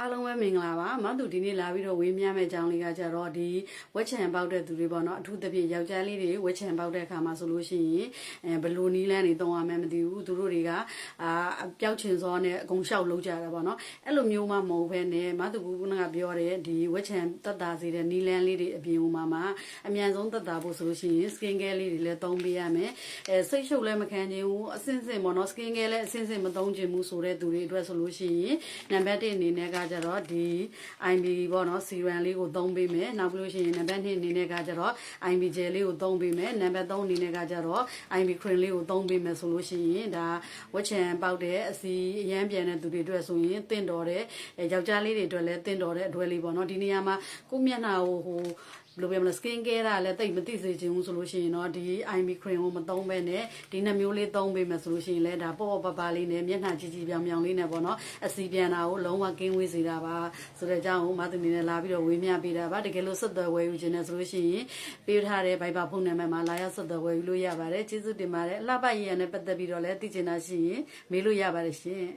အားလုံးပဲမင်္ဂလာပါမသူဒီနေ့လာပြီးတော့ဝေးမြမယ့်အကြောင်းလေးကကြတော့ဒီဝက်ချံပေါက်တဲ့သူတွေပေါ့နော်အထူးသဖြင့်ယောက်ျားလေးတွေဝက်ချံပေါက်တဲ့အခါမှာဆိုလို့ရှိရင်အဲဘလူနီးလန်းတွေတုံးရမယ်မသိဘူးသူတို့တွေကအာပျောက်ချင်စောနဲ့အကုန်လျှောက်လုံးကြတာပေါ့နော်အဲ့လိုမျိုးမှမဟုတ်ဘဲနဲ့မသူကခုနကပြောတဲ့ဒီဝက်ချံတက်တာစေတဲ့နီးလန်းလေးတွေအပြင်ဟိုမှာမှာအမြန်ဆုံးတက်တာဖို့ဆိုလို့ရှိရင် skin care လေးတွေလည်းသုံးပေးရမယ်အဲစိတ်ရှုပ်လည်းမခံချင်ဘူးအစင်စင်ပေါ့နော် skin care လည်းအစင်စင်မသုံးချင်ဘူးဆိုတဲ့သူတွေအတွက်ဆိုလို့ရှိရင်နံပါတ်1အနေနဲ့ကကြတော့ဒီ IB ပေါ့နော် serum လေးကိုသုံးပေးမယ်နောက်ပြီးလို့ရှိရင်နံပါတ်2အနေနဲ့ကကြတော့ IB gel လေးကိုသုံးပေးမယ်နံပါတ်3အနေနဲ့ကကြတော့ IB cream လေးကိုသုံးပေးမယ်ဆိုလို့ရှိရင်ဒါဝက်ချံပေါက်တဲ့အစီအရန်ပြန်တဲ့သူတွေအတွက်ဆိုရင်တင့်တော်တဲ့အဲယောက်ျားလေးတွေအတွက်လည်းတင့်တော်တဲ့အတွဲလေးပေါ့နော်ဒီနေရာမှာကိုယ့်မျက်နှာကိုဟိုဘယ်လိုပြောမလဲ skin care ကလည်းတိတ်မသိစေချင်ဘူးဆိုလို့ရှိရင်တော့ဒီ IB cream ကိုမသုံးဘဲနဲ့ဒီနှမျိုးလေးသုံးပေးမယ်ဆိုလို့ရှိရင်လည်းဒါပေါ့ပေါ့ပါပါလေးနဲ့မျက်နှာကြည်ကြည်ပြောင်ပြောင်လေးနဲ့ပေါ့နော်အစီပြန်တာကိုလုံးဝကင်းဝေးစေတာပါဆိုတဲ့အကြောင်းကိုမသူနေနဲ့လာပြီးတော့ဝေးမြပေးတာပါတကယ်လို့ဆက်သွယ်ဝယ်ယူခြင်းနဲ့ဆိုလို့ရှိရင်ပေးထားတဲ့ Viber ဖုန်းနံပါတ်မှာလာရောက်ဆက်သွယ်ဝယ်ယူလို့ရပါတယ်ကျေးဇူးတင်ပါတယ်အလှပရေးရနဲ့ပတ်သက်ပြီးတော့လည်းသိချင်တာရှိရင်မေးလို့ရပါတယ်ရှင်